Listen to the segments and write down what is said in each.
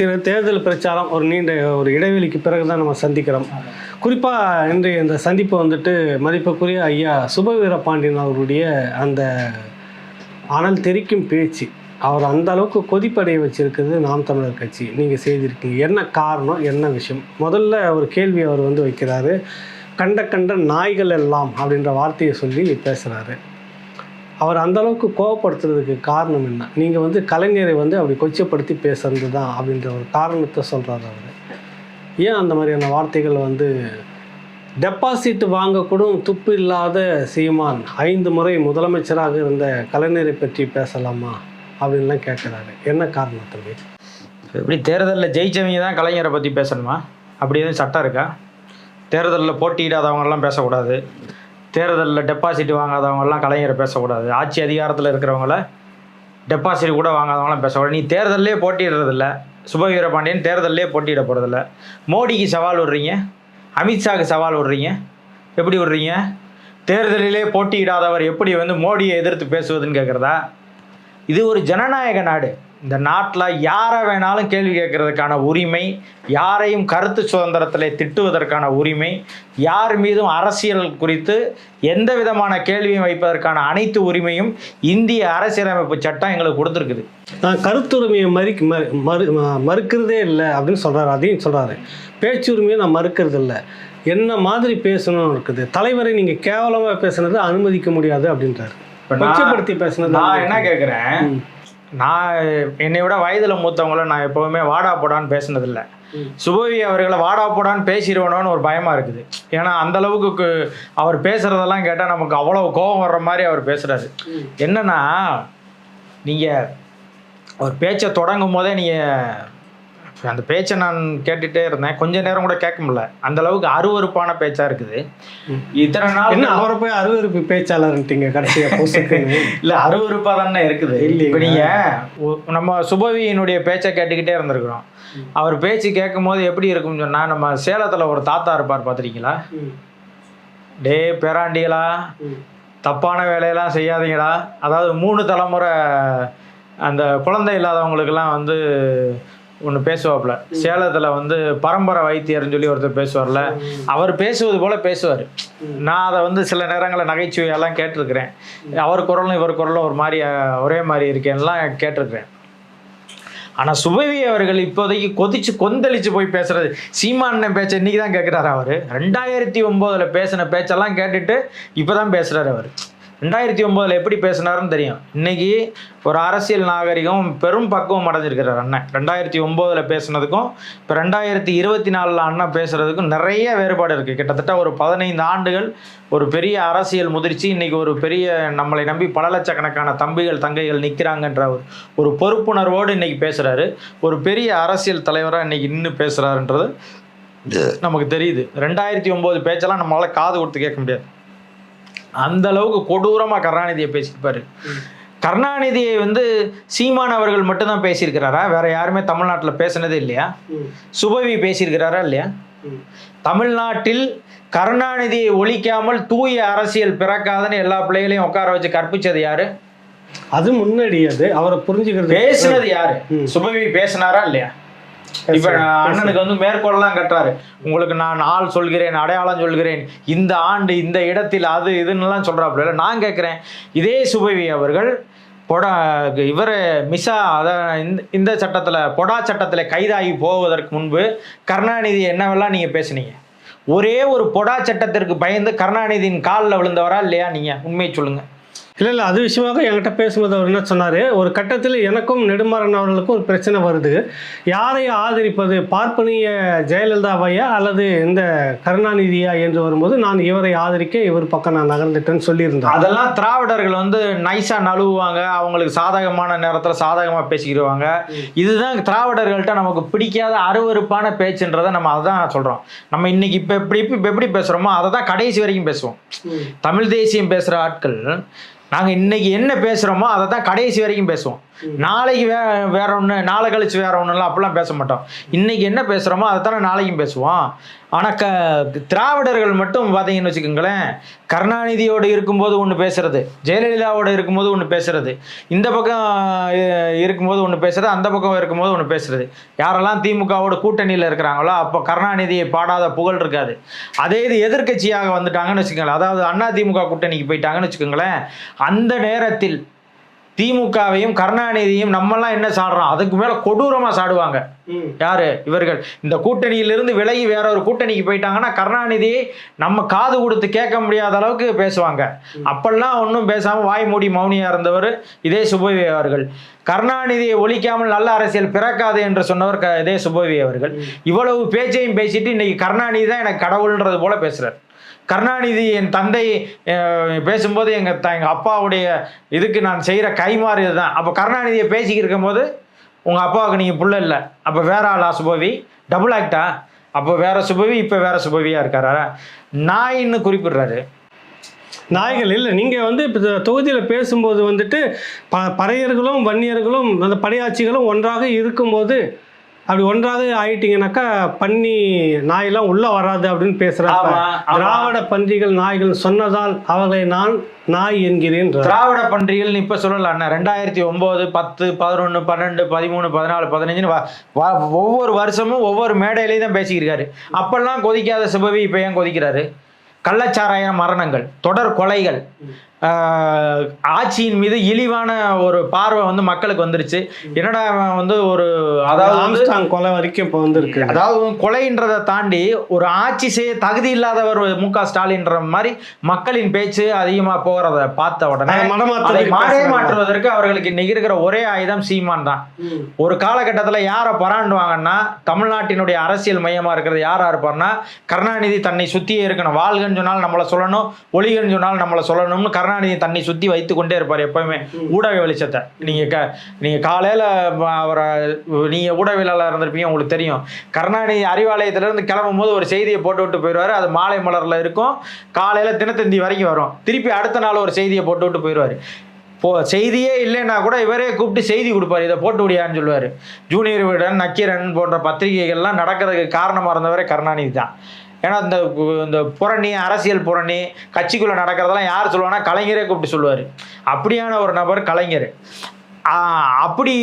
திரு தேர்தல் பிரச்சாரம் ஒரு நீண்ட ஒரு இடைவெளிக்கு பிறகு தான் நம்ம சந்திக்கிறோம். குறிப்பாக இன்றைய இந்த சந்திப்பு வந்துட்டு மதிப்புக்குரிய ஐயா சுபவீர பாண்டியன் அவருடைய அந்த அனல் தெரிக்கும் பேச்சு. அவர் அந்த அளவுக்கு கொதிப்படைய வச்சிருக்குது நாம் தமிழர் கட்சி. நீங்கள் செய்திருக்கீங்க. என்ன காரணம்? என்ன விஷயம்? முதல்ல ஒரு கேள்வி அவர் வந்து வைக்கிறாரு. கண்ட கண்ட நாய்கள் எல்லாம் அப்படின்ற வார்த்தையை சொல்லி பேசுகிறாரு அவர் அந்தளவுக்கு கோவப்படுத்துறதுக்கு காரணம் என்ன? நீங்கள் வந்து கலைஞரை வந்து அப்படி கொச்சப்படுத்தி பேசுறது தான் அப்படின்ற ஒரு காரணத்தை சொல்கிறாரு அவர். ஏன் அந்த மாதிரியான வார்த்தைகள் வந்து டெபாசிட் வாங்கக்கூடும் துப்பு இல்லாத சீமான் ஐந்து முறை முதலமைச்சராக இருந்த கலைஞரை பற்றி பேசலாமா? அப்படின்லாம் கேட்குறாரு என்ன காரணம் தம்பி? எப்படி தேர்தலில் ஜெயிச்சவங்க தான் கலைஞரை பற்றி பேசணுமா? அப்படி எதுவும் சட்டம் இருக்கா? தேர்தலில் போட்டியிடாதவங்கெல்லாம் பேசக்கூடாது. தேர்தலில் டெபாசிட் வாங்காதவங்கலாம் கலைஞரை பேசக்கூடாது. ஆட்சி அதிகாரத்தில் இருக்கிறவங்கள டெபாசிட் கூட வாங்காதவங்களாம் பேசக்கூடாது. நீ தேர்தல்லே போட்டிடுறதில்ல சுபவீர பாண்டியன் தேர்தல்லே போட்டியிட போகிறதில்ல மோடிக்கு சவால் விடுறீங்க. அமித்ஷாக்கு சவால் விடுறீங்க. எப்படி விடுறீங்க? தேர்தலிலே போட்டியிடாதவர் எப்படி வந்து மோடியை எதிர்த்து பேசுவதுன்னு கேட்குறதா இது ஒரு ஜனநாயக நாடு. இந்த நாட்டில் யாரை வேணாலும் கேள்வி கேட்கறதுக்கான உரிமை யாரையும் கருத்து சுதந்திரத்தில் திட்டுவதற்கான உரிமை யார் மீதும் அரசியல் குறித்து எந்த விதமான கேள்வியும் வைப்பதற்கான அனைத்து உரிமையும் இந்திய அரசியலமைப்பு சட்டம் எங்களுக்கு கொடுத்துருக்குது. நான் கருத்துரிமையை மறி மறு மறுக்கிறதே இல்லை அப்படின்னு சொல்கிறாரு அதையும் சொல்கிறாரு பேச்சுரிமையை நான் மறுக்கிறது இல்லை. என்ன மாதிரி பேசணும்னு இருக்குது? தலைவரை நீங்கள் கேவலமாக பேசுனது அனுமதிக்க முடியாது அப்படின்றாரு. கொச்சப்படுத்தி பேசுனது நான் என்ன கேட்குறேன். நான் என்னை விட வயதில் மூத்தவங்கள நான் எப்போவுமே வாடா போடான்னு பேசினதில்லை. சுபவி அவர்களை வாடா போடான்னு பேசிடுவனோன்னு ஒரு பயமாக இருக்குது ஏன்னா அந்த அளவுக்கு அவர் பேசுகிறதெல்லாம் கேட்டால் நமக்கு அவ்வளோ கோபம் வர்ற மாதிரி அவர் பேசுகிறாரு. என்னன்னா நீங்கள் ஒரு பேச்சை தொடங்கும் போதே நீங்கள் அந்த பேச்சை நான் கேட்டுகிட்டே இருந்தேன். கொஞ்ச நேரம் கூட கேட்க முடியல. அந்த அளவுக்கு அருவருப்பான பேச்சாக இருக்குது. இத்தனை நாள் என்ன அவரை போய் அருவருப்பு பேச்சாளர்ன்ட்டீங்க கடைசியாக இல்ல அருவருப்பா தானே இருக்குது. இல்லைங்க. இப்போ நீங்க ஒ- நம்ம சுபவியினுடைய பேச்சை கேட்டுக்கிட்டே இருந்திருக்கிறோம். அவர் பேச்சு கேட்கும் போது எப்படி இருக்கும்னு சொன்னா நம்ம சேலத்துல ஒரு தாத்தா இருப்பார் பார்த்துருக்கீங்களா. டே பேராண்டிகளா. தப்பான வேலையெல்லாம் செய்யாதீங்கடா. அதாவது மூணு தலைமுறை அந்த குழந்தை இல்லாதவங்களுக்கெல்லாம் வந்து ஒன்று பேசுவாப்புல. சேலத்தில் வந்து பரம்பரை வைத்தியர்னு சொல்லி ஒருத்தர் பேசுவார்ல அவர் பேசுவது போல பேசுவார். நான் அதை வந்து சில நேரங்களில் நகைச்சுவையெல்லாம் கேட்டிருக்கிறேன். அவர் குரலும் இவர் குரலும் ஒரு மாதிரி ஒரே மாதிரி இருக்கேன்லாம் கேட்டிருக்கிறேன். ஆனால் சுபவி அவர்கள் இப்போதைக்கு கொதிச்சு கொந்தளிச்சு போய் பேசுறது சீமானன் பேச்ச இன்னைக்கு தான் கேட்குறாரு அவர். ரெண்டாயிரத்தி ஒம்போதில் பேசின பேச்செல்லாம் கேட்டுட்டு இப்போ தான் பேசுகிறாரு அவர். ரெண்டாயிரத்தி ஒம்போதில் எப்படி பேசினாருன்னு தெரியும். இன்னைக்கு ஒரு அரசியல் நாகரிகம் பெரும் பக்குவம் அடைஞ்சிருக்கிறார் அண்ணன். ரெண்டாயிரத்தி ஒம்போதில் பேசுனதுக்கும் இப்போ ரெண்டாயிரத்தி இருபத்தி நாலில் அண்ணன் பேசுறதுக்கும் நிறைய வேறுபாடு இருக்குது கிட்டத்தட்ட ஒரு பதினைந்து ஆண்டுகள் ஒரு பெரிய அரசியல் முதிர்ச்சி இன்னைக்கு ஒரு பெரிய நம்மளை நம்பி பல லட்சக்கணக்கான தம்பிகள் தங்கைகள் நிற்கிறாங்கன்ற ஒரு ஒரு பொறுப்புணர்வோடு இன்னைக்கு பேசுகிறாரு ஒரு பெரிய அரசியல் தலைவராக இன்னைக்கு நின்று பேசுகிறாருன்றது நமக்கு தெரியுது. ரெண்டாயிரத்தி ஒம்பது பேச்செல்லாம் நம்மளால காது கொடுத்து கேட்க முடியாது. அந்த அளவுக்கு கொடூரமாக கருணாநிதியை பேசியிருப்பாரு கருணாநிதியை வந்து சீமான் அவர்கள் மட்டும்தான் பேசியிருக்கிறாரா? வேற யாருமே தமிழ்நாட்டில் பேசினதே இல்லையா. சுபவி பேசியிருக்கிறாரா இல்லையா. தமிழ்நாட்டில் கருணாநிதியை ஒழிக்காமல் தூய அரசியல் பிறக்காதுன்னு எல்லா பிள்ளைகளையும் உட்கார வச்சு கற்பிச்சது யாரு? அது முன்னாடி அது. அவரை புரிஞ்சுக்கிறது பேசுனது யாரு. சுபவி பேசினாரா இல்லையா? இப்ப அண்ணனுக்கு வந்து மேற்கோள்லாம் கட்டுறாரு. உங்களுக்கு நான் ஆள் சொல்கிறேன் அடையாளம் சொல்கிறேன். இந்த ஆண்டு இந்த இடத்தில் அது இதுன்னுலாம் சொல்றாப்புல. இல்ல, நான் கேட்குறேன். இதே சுபவி அவர்கள் பொடா இவர் மிசா அத இந்த- இந்த சட்டத்தில் பொடா சட்டத்தில் கைதாகி போவதற்கு முன்பு கருணாநிதி என்னவெல்லாம் நீங்கள் பேசுனீங்க? ஒரே ஒரு பொடா சட்டத்திற்கு பயந்து கருணாநிதியின் காலில் விழுந்தவரா இல்லையா நீங்கள் உண்மையை சொல்லுங்கள் இல்லை இல்லை அது விஷயமாக என்கிட்ட பேசும்போது அவர் என்ன சொன்னார்? ஒரு கட்டத்தில் எனக்கும் நெடுமாறன் அவர்களுக்கும் ஒரு பிரச்சனை வருது. யாரை ஆதரிப்பது? பார்ப்பனிய ஜெயலலிதாவையா அல்லது இந்த கருணாநிதியா என்று வரும்போது நான் இவரை ஆதரிக்க இவர் பக்கம் நான் நகர்ந்துட்டேன்னு சொல்லியிருந்தார் அதெல்லாம் திராவிடர்கள் வந்து நைஸா நழுவுவாங்க. அவங்களுக்கு சாதகமான நேரத்துல சாதகமா பேசிக்கிடுவாங்க. இதுதான் திராவிடர்கள்ட்ட நமக்கு பிடிக்காத அருவருப்பான பேச்சுன்றதை நம்ம அதான் சொல்றோம். நம்ம இன்னைக்கு இப்ப எப்படி இப்ப எப்படி பேசுறோமோ அதை தான் கடைசி வரைக்கும் பேசுவோம். தமிழ் தேசியம் பேசுற ஆட்கள் நாங்கள் இன்றைக்கி என்ன பேசுகிறோமோ அதை தான் கடைசி வரைக்கும் பேசுவோம். நாளைக்கு வே வேற ஒன்று நாளை கழிச்சு வேற ஒன்றுலாம் அப்படிலாம் பேச மாட்டோம். இன்னைக்கு என்ன பேசுகிறோமோ அதை தானே நாளைக்கும் பேசுவோம். ஆனால் க திராவிடர்கள் மட்டும் பார்த்தீங்கன்னு வச்சுக்கோங்களேன் கருணாநிதியோடு இருக்கும்போது ஒன்று பேசுறது ஜெயலலிதாவோட இருக்கும்போது ஒன்று பேசுறது இந்த பக்கம் இருக்கும்போது ஒன்று பேசுறது அந்த பக்கம் இருக்கும்போது ஒன்று பேசுறது. யாரெல்லாம் திமுகவோட கூட்டணியில் இருக்கிறாங்களோ அப்போ கருணாநிதியை பாடாத புகழ் இருக்காது. அதே இது எதிர்க்கட்சியாக வந்துட்டாங்கன்னு வச்சுக்கோங்களேன் அதாவது அண்ணா திமுக கூட்டணிக்கு போயிட்டாங்கன்னு வச்சுக்கோங்களேன் அந்த நேரத்தில் திமுகவையும் கருணாநிதியும் நம்மெல்லாம் என்ன சாடுறோம்? அதுக்கு மேலே கொடூரமாக சாடுவாங்க. யாரு? இவர்கள். இந்த கூட்டணியிலிருந்து விலகி வேற ஒரு கூட்டணிக்கு போயிட்டாங்கன்னா கருணாநிதியை நம்ம காது கொடுத்து கேட்க முடியாத அளவுக்கு பேசுவாங்க. அப்பெல்லாம் ஒன்றும் பேசாம வாய் மூடி மௌனியா இருந்தவர் இதே சுபவி அவர்கள். கருணாநிதியை ஒழிக்காமல் நல்ல அரசியல் பிறக்காது என்று சொன்னவர் க- இதே சுபவி அவர்கள். இவ்வளவு பேச்சையும் பேசிட்டு இன்னைக்கு கருணாநிதி தான் எனக்கு கடவுள்ன்றது போல பேசுறார். கருணாநிதி என் தந்தை பேசும்போது எங்கள் த எங்கள் அப்பாவுடைய இதுக்கு நான் செய்கிற கைமாறு இதுதான் அப்போ கருணாநிதியை பேசிக்கிட்டு இருக்கும்போது உங்கள் அப்பாவுக்கு நீங்கள் புள்ள இல்லை. அப்போ வேற ஆளா சுபவி? டபுள் ஆக்டா அப்போ வேற சுபவி இப்போ வேற சுபவியாக இருக்காரா? நாயின்னு குறிப்பிடுறாரு. நாய்கள் இல்லை. நீங்கள் வந்து இப்போ தொகுதியில் பேசும்போது வந்துட்டு ப பறையர்களும் வன்னியர்களும் அந்த படையாட்சிகளும் ஒன்றாக இருக்கும்போது அப்படி ஒன்றாக ஆயிட்டீங்கன்னாக்கா பன்னி நாயெல்லாம் உள்ளே வராது அப்படின்னு ஆமா. திராவிட பன்றிகள் நாய்கள் சொன்னதால் அவர்களை நான் நாய் என்கிறேன் திராவிட பன்றிகள்னு இப்போ சொல்லலாம் ரெண்டாயிரத்தி ஒம்பது பத்து பதினொன்று பன்னெண்டு பதிமூணு பதினாலு பதினஞ்சுன்னு ஒவ்வொரு வருஷமும் ஒவ்வொரு மேடையிலையும் தான் பேசிக்கிருக்காரு அப்பெல்லாம் கொதிக்காத சிவவி இப்போ ஏன் கொதிக்கிறாரு? கள்ளச்சாராய மரணங்கள் தொடர் கொலைகள். ஆட்சியின் மீது இழிவான ஒரு பார்வை வந்து மக்களுக்கு வந்துருச்சு. என்னடா வந்து ஒரு அதாவது கொலை வரைக்கும் இப்போ வந்திருக்கு. அதாவது கொலைன்றதை தாண்டி ஒரு ஆட்சி செய்ய தகுதி இல்லாதவர் மு க ஸ்டாலின்ற மாதிரி மக்களின் பேச்சு அதிகமா போகிறத பார்த்த உடனே மாறே. மாற்றுவதற்கு அவர்களுக்கு இருக்கிற ஒரே ஆயுதம் சீமான் தான். ஒரு காலகட்டத்தில் யாரை பராண்டுவாங்கன்னா தமிழ்நாட்டினுடைய அரசியல் மையமா இருக்கிறது யாரா இருப்பார்னா கருணாநிதி தன்னை சுத்தியே இருக்கணும். வாழ்கன்னு சொன்னால் நம்மளை சொல்லணும் ஒளிகன்னு சொன்னால் நம்மளை சொல்லணும்னு கருணாநிதி தன்னை சுத்தி வைத்து கொண்டே இருப்பார் எப்பவுமே ஊடக வெளிச்சத்தை. நீங்க க நீங்க காலையில அவரை நீங்க ஊடகவியலாளர் இருந்திருப்பீங்க உங்களுக்கு தெரியும். கருணாநிதி அறிவாலயத்துல இருந்து கிளம்பும் போது ஒரு செய்தியை போட்டு விட்டு போயிடுவாரு. அது மாலை மலர்ல இருக்கும். காலையில தினத்தந்தி வரைக்கும் வரும். திருப்பி அடுத்த நாள் ஒரு செய்தியை போட்டு விட்டு போயிடுவாரு. போ செய்தியே இல்லைன்னா கூட இவரே கூப்பிட்டு செய்தி கொடுப்பாரு. இதை போட்டு விடியான்னு சொல்லுவார். ஜூனியர் விடன் நக்கீரன் போன்ற பத்திரிகைகள்லாம் நடக்கிறதுக்கு காரணமாக இருந்தவரே கருணாநிதி தான். ஏன்னா இந்த இந்த புரணி அரசியல் புரணி கட்சிக்குள்ளே நடக்கிறதெல்லாம் யார் சொல்லுவாங்கன்னா கலைஞரே கூப்பிட்டு சொல்லுவார். அப்படியான ஒரு நபர் கலைஞர். அப்படி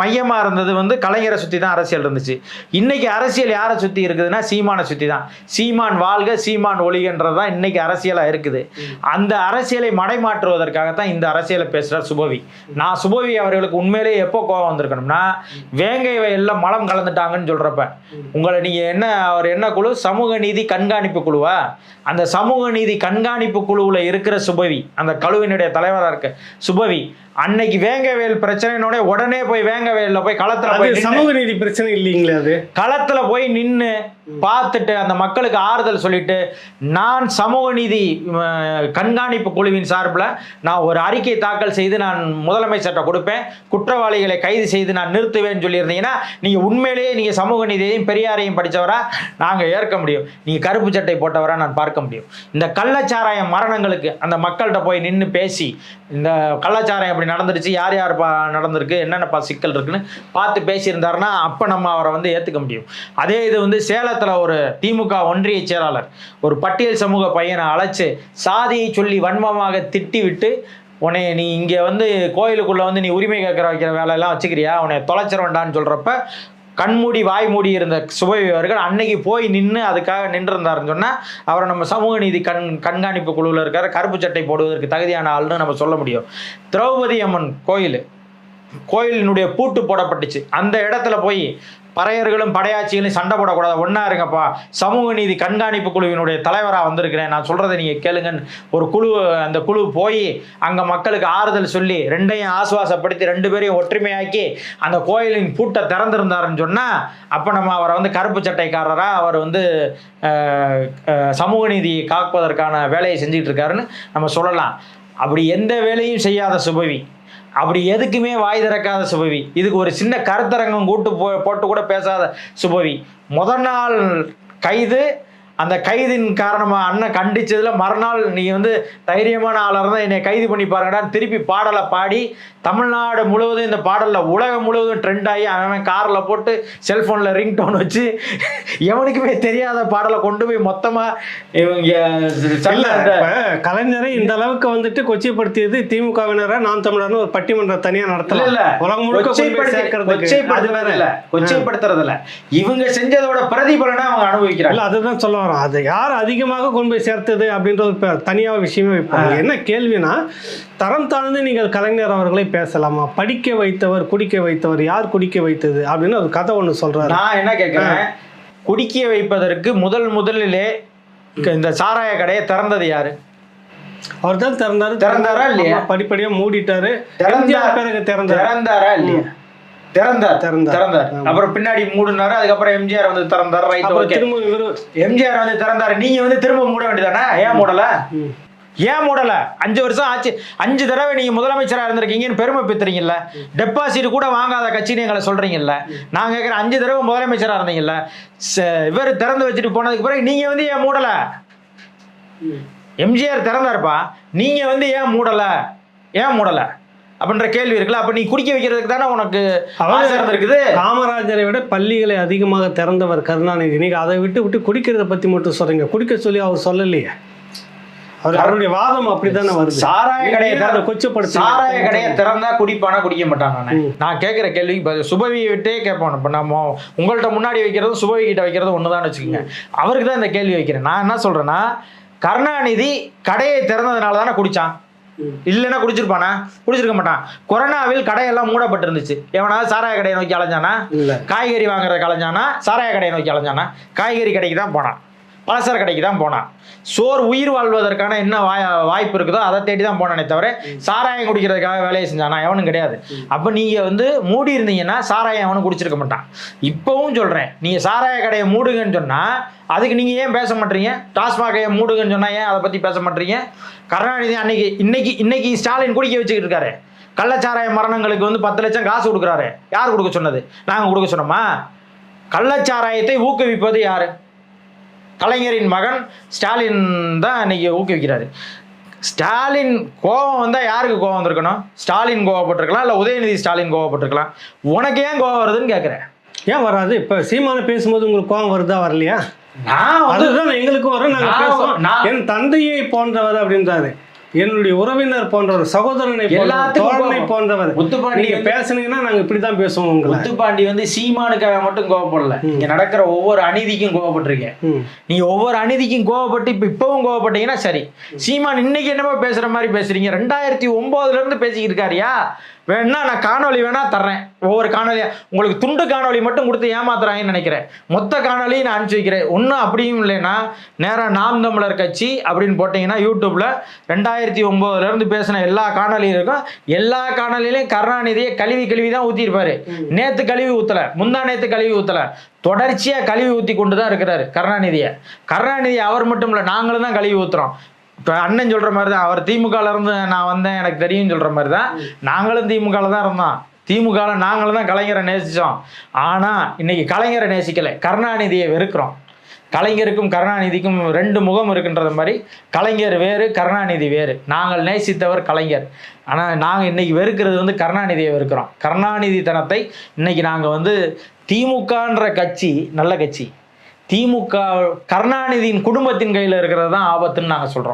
மையமாக இருந்தது வந்து கலைஞரை சுற்றி தான் அரசியல் இருந்துச்சு. இன்னைக்கு அரசியல் யாரை சுற்றி இருக்குதுன்னா சீமானை சுற்றி தான். சீமான் வாழ்க சீமான் ஒளிகன்றது தான் இன்னைக்கு அரசியலாக இருக்குது. அந்த அரசியலை மடைமாற்றுவதற்காகத்தான் இந்த அரசியலை பேசுகிறார் சுபவி. நான் சுபவி அவர்களுக்கு உண்மையிலேயே எப்போ கோபம் வந்திருக்கணும்னா வேங்கை வயலில் மலம் கலந்துட்டாங்கன்னு சொல்கிறப்ப உங்களை நீங்கள் என்ன அவர் என்ன குழு? சமூக நீதி கண்காணிப்பு குழுவா? அந்த சமூக நீதி கண்காணிப்பு குழுவில் இருக்கிற சுபவி அந்த கழுவினுடைய தலைவராக இருக்க. சுபவி அன்னைக்கு வேங்கவேல் பிரச்சனையினோட உடனே போய் வேங்கவேலில் போய் களத்தில் போய் சமூக நீதி பிரச்சனை இல்லைங்களே அது? களத்துல போய் நின்று பார்த்துட்டு அந்த மக்களுக்கு ஆறுதல் சொல்லிட்டு நான் சமூக நீதி கண்காணிப்பு குழுவின் சார்பில் நான் ஒரு அறிக்கை தாக்கல் செய்து நான் முதலமைச்சர்கிட்ட கொடுப்பேன். குற்றவாளிகளை கைது செய்து நான் நிறுத்துவேன்னு சொல்லியிருந்தீங்கன்னா நீங்கள் உண்மையிலேயே நீங்கள் சமூக நீதியையும் பெரியாரையும் படித்தவரா நாங்கள் ஏற்க முடியும். நீங்கள் கருப்பு சட்டை போட்டவரா நான் பார்க்க முடியும். இந்த கள்ளச்சாராய மரணங்களுக்கு அந்த மக்கள்கிட்ட போய் நின்று பேசி இந்த கள்ளச்சாராயம் அப்படி நடந்துருச்சு யார் யார் பா நடந்திருக்கு என்னென்னப்பா சிக்கல் இருக்குன்னு பார்த்து பேசியிருந்தாருன்னா அப்போ நம்ம அவரை வந்து ஏற்றுக்க முடியும். அதே இது வந்து சேலத்தில் ஒரு திமுக ஒன்றிய செயலாளர் ஒரு பட்டியல் சமூக பையனை அழைச்சி சாதியை சொல்லி வன்மமாக திட்டிவிட்டு உன்னை நீ இங்கே வந்து கோயிலுக்குள்ளே வந்து நீ உரிமை கேட்குற வைக்கிற வேலையெல்லாம் வச்சுக்கிறியா? உன்னை தொலைச்சிருவேண்டான்னு சொல்கிறப்ப கண்மூடி வாய் மூடி இருந்த சுபவி அவர்கள் அன்னைக்கு போய் நின்று அதுக்காக நின்றுருந்தாருன்னு சொன்னால் அவரை நம்ம சமூக நீதி கண் கண்காணிப்பு குழுவில் இருக்கிற கருப்பு சட்டை போடுவதற்கு தகுதியான ஆள்னு நம்ம சொல்ல முடியும். திரௌபதி அம்மன் கோயில் கோயிலினுடைய பூட்டு போடப்பட்டுச்சு. அந்த இடத்துல போய் பறையர்களும் படையாட்சிகளும் சண்டை போடக்கூடாது. ஒன்றா இருங்கப்பா. சமூக நீதி கண்காணிப்பு குழுவினுடைய தலைவராக வந்திருக்கிறேன். நான் சொல்கிறத நீங்கள் கேளுங்கன்னு ஒரு குழு அந்த குழு போய் அங்கே மக்களுக்கு ஆறுதல் சொல்லி ரெண்டையும் ஆசுவாசப்படுத்தி ரெண்டு பேரையும் ஒற்றுமையாக்கி அந்த கோயிலின் பூட்டை திறந்திருந்தாருன்னு சொன்னால் அப்போ நம்ம அவரை வந்து கருப்பு சட்டைக்காரராக அவர் வந்து சமூக நீதியை காப்பதற்கான வேலையை செஞ்சுட்டு இருக்காருன்னு நம்ம சொல்லலாம். அப்படி எந்த வேலையும் செய்யாத சுபவி. அப்படி எதுக்குமே வாய் திறக்காத சுபவி. இதுக்கு ஒரு சின்ன கருத்தரங்கம் கூட்டு போ போட்டு கூட பேசாத சுபவி. முதல் நாள் கைது அந்த கைதின் காரணமாக அண்ணன் கண்டிச்சதுல மறுநாள் நீ வந்து தைரியமான ஆளாக இருந்தால் என்னை கைது பண்ணி பாருங்கடான்னு திருப்பி பாடலை பாடி தமிழ்நாடு முழுவதும் இந்த பாடலில் உலகம் முழுவதும் ட்ரெண்ட் ஆகி அவன் காரில் போட்டு செல்ஃபோனில் ரிங் டோன் வச்சு எவனுக்குமே தெரியாத பாடலை கொண்டு போய் மொத்தமாக இவங்க கலைஞரை இந்த அளவுக்கு வந்துட்டு கொச்சைப்படுத்தியது திமுகவினரை நாம் தமிழர்னு ஒரு பட்டிமன்றம் தனியா இல்ல நடத்தல இல்ல. உலகம் முழுக்க கொச்சைப்படுத்துறது இல்ல. கொச்சைப்படுத்துறது இல்ல. இவங்க செஞ்சதோட பிரதிபலனை அவங்க அனுபவிக்கிறாங்க. இல்ல அதுதான் சொல்ல வரோம் அது யார் அதிகமாக கொண்டு போய் சேர்த்தது அப்படின்ற ஒரு ப- தனியா விஷயமே வைப்பாங்க. என்ன கேள்வினா தரம் தாழ்ந்து நீங்கள் கலைஞர் அவர்களை பேசலாமா? படிக்க வைத்தவர் குடிக்க வைத்தவர் யார் குடிக்க வைத்தது? அப்படின்னு ஒரு கதை ஒண்ணு சொல்றாரு. நான் என்ன கேட்கிறேன் குடிக்க வைப்பதற்கு முதல் முதலிலே இந்த சாராய கடையை திறந்தது யாரு? அவர் தான் திறந்தாரு. திறந்தாரா இல்லையா? ஆமா, படிப்படியா மூடிட்டாரு. பிறகு திறந்தாரா இல்லையா? திறந்தார். திறந்தார். அப்புறம் பின்னாடி மூடினாரு அதுக்கப்புறம் எம்ஜிஆர் வந்து திறந்தார் ரைட் ஓகே எம்ஜிஆர் வந்து திறந்தாரு. நீங்க வந்து திரும்ப மூட வேண்டியதானே? ஏன் மூடல. ஏன் மூடல? அஞ்சு வருஷம் ஆச்சு. அஞ்சு தடவை நீங்க முதலமைச்சரா இருந்திருக்கீங்கன்னு பெருமை பெற்றுறீங்கல்ல. டெபாசிட் கூட வாங்காத கட்சின்னு எங்களை சொல்றீங்கல்ல. நான் கேட்குறேன் அஞ்சு தடவை முதலமைச்சரா இருந்தீங்கல்ல. இவர் திறந்து வச்சுட்டு போனதுக்கு பிறகு நீங்க வந்து ஏன் மூடல? எம்ஜிஆர் திறந்தாருப்பா. நீங்க வந்து ஏன் மூடல? ஏன் மூடல? அப்படின்ற கேள்வி இருக்குல்ல அப்ப நீ குடிக்க வைக்கிறதுக்கு தானே உனக்கு இருந்திருக்குது? காமராஜரை விட பள்ளிகளை அதிகமாக திறந்தவர் கருணாநிதி. நீங்க அதை விட்டு விட்டு குடிக்கிறத பத்தி மட்டும் சொல்றீங்க. குடிக்க சொல்லி அவர் சொல்லலையே. அவர் அவருடைய வாதம் அப்படித்தானே வருது? சாராய கடையை திறந்து கொச்சப்படுத்தி சாராய கடையை திறந்தா குடிப்பானா குடிக்க மாட்டான் நானே? நான் கேட்குற கேள்விக்கு பதில் சுபவியை விட்டே கேட்போம். இப்போ நம்ம உங்கள்கிட்ட முன்னாடி வைக்கிறதும் சுபவி கிட்ட வைக்கிறதும் ஒன்று தான் வச்சுக்கோங்க. அவருக்கு தான் இந்த கேள்வி வைக்கிறேன். நான் என்ன சொல்றேன்னா கருணாநிதி கடையை திறந்ததுனால தானே குடிச்சான்? இல்லைன்னா குடிச்சிருப்பானா? குடிச்சிருக்க மாட்டான். கொரோனாவில் கடையெல்லாம் மூடப்பட்டிருந்துச்சு. எவனாவது சாராய கடையை நோக்கி அலைஞ்சானா? காய்கறி வாங்குறதுக்கு அலைஞ்சானா? சாராய கடையை நோக்கி அலைஞ்சானா? காய்கறி கடைக்கு தான் போனான். பலசர கடைக்கு தான் போனான். சோறு உயிர் வாழ்வதற்கான என்ன வாய் வாய்ப்பு இருக்குதோ அதை தேடி தான் போனானே தவிர சாராயம் குடிக்கிறதுக்காக வேலையை செஞ்சானா? எவனும் கிடையாது. அப்போ நீங்கள் வந்து மூடி இருந்தீங்கன்னா சாராயம் எவனும் குடிச்சிருக்க மாட்டான். இப்போவும் சொல்கிறேன் நீங்கள் சாராய கடையை மூடுங்கன்னு சொன்னால் அதுக்கு நீங்கள் ஏன் பேச மாட்டீங்க? டாஸ்மாகையை மூடுங்கன்னு சொன்னால் ஏன் அதை பற்றி பேச மாட்டீங்க? கருணாநிதி அன்னைக்கு இன்னைக்கு இன்னைக்கு ஸ்டாலின் குடிக்க வச்சுக்கிட்டு இருக்காரு. கள்ளச்சாராய மரணங்களுக்கு வந்து பத்து லட்சம் காசு கொடுக்குறாரு. யார் கொடுக்க சொன்னது? நாங்கள் கொடுக்க சொன்னோமா? கள்ளச்சாராயத்தை ஊக்குவிப்பது யாரு? கலைஞரின் மகன் ஸ்டாலின் தான் இன்னைக்கு ஊக்குவிக்கிறாரு. ஸ்டாலின் கோபம் வந்தால் யாருக்கு கோபம் வந்திருக்கணும்? ஸ்டாலின் கோவப்பட்டிருக்கலாம் இல்லை உதயநிதி ஸ்டாலின் கோவப்பட்டிருக்கலாம். உனக்கு ஏன் கோவம் வருதுன்னு கேட்குறேன் ஏன் வராது? இப்ப சீமான பேசும்போது உங்களுக்கு கோவம் வருதா வரலையா? நான் வந்து அதுதான் எங்களுக்கு வரும் நாங்க நான் பேசுவோம் என் தந்தையை போன்றவர் அப்படின்றாரு. என்னுடைய உறவினர் போன்றவர் சகோதரனை எல்லாத்துக்கும். போன்றவர். முத்துப்பாண்டி நீங்க பேசுனீங்கன்னா நாங்க இப்படிதான் பேசுவோம் முத்துப்பாண்டி வந்து சீமானுக்காக மட்டும் கோவப்படல இங்க நடக்கிற ஒவ்வொரு அநீதிக்கும் கோவப்பட்டிருக்கேன் ம். நீங்க ஒவ்வொரு அநீதிக்கும் கோவப்பட்டு இப்ப இப்பவும் கோவப்பட்டீங்கன்னா சரி. சீமான் இன்னைக்கு என்னமோ பேசுற மாதிரி பேசுறீங்க. ரெண்டாயிரத்தி ஒன்பதுல இருந்து பேசிக்கிட்டு இருக்காருயா? வேணா நான் காணொளி வேணா தர்றேன். ஒவ்வொரு காணொலியா உங்களுக்கு துண்டு காணொளி மட்டும் கொடுத்து ஏமாத்துறாங்கன்னு நினைக்கிறேன். மொத்த காணொலியும் நான் அனுப்பிச்சு வைக்கிறேன். ஒன்றும் அப்படியும் இல்லைன்னா நேராக நாம் தமிழர் கட்சி அப்படின்னு போட்டிங்கன்னா யூடியூப்ல ரெண்டாயிரத்தி ஒன்பதுல இருந்து பேசின எல்லா காணொலியும் இருக்கும். எல்லா காணொலியிலையும் கருணாநிதியை கழுவி கழுவி தான் ஊற்றிருப்பாரு நேத்து கழுவி ஊத்தல. முந்தா நேத்து கழுவி ஊத்தல. தொடர்ச்சியா கழுவி ஊத்தி கொண்டு தான் இருக்கிறாரு கருணாநிதியை. கருணாநிதி அவர் மட்டும் இல்லை நாங்களும் தான் கழுவி ஊத்துறோம். இப்போ அண்ணன் சொல்ற மாதிரி தான் அவர் திமுகல இருந்து நான் வந்தேன் எனக்கு தெரியும் சொல்ற மாதிரி தான் நாங்களும் திமுகல தான் இருந்தோம். திமுகல நாங்களும் தான் கலைஞரை நேசிச்சோம். ஆனா இன்னைக்கு கலைஞரை நேசிக்கல. கருணாநிதியை வெறுக்கிறோம். கலைஞருக்கும் கருணாநிதிக்கும் ரெண்டு முகம் இருக்குன்றது மாதிரி கலைஞர் வேறு கருணாநிதி வேறு. நாங்கள் நேசித்தவர் கலைஞர். ஆனால் நாங்கள் இன்னைக்கு வெறுக்கிறது வந்து கருணாநிதியை வெறுக்கிறோம். கருணாநிதி தனத்தை இன்னைக்கு நாங்கள் வந்து திமுகன்ற கட்சி நல்ல கட்சி. திமுக கருணாநிதியின் குடும்பத்தின் கையில் இருக்கிறது தான் ஆபத்துன்னு நாங்கள் சொல்கிறோம்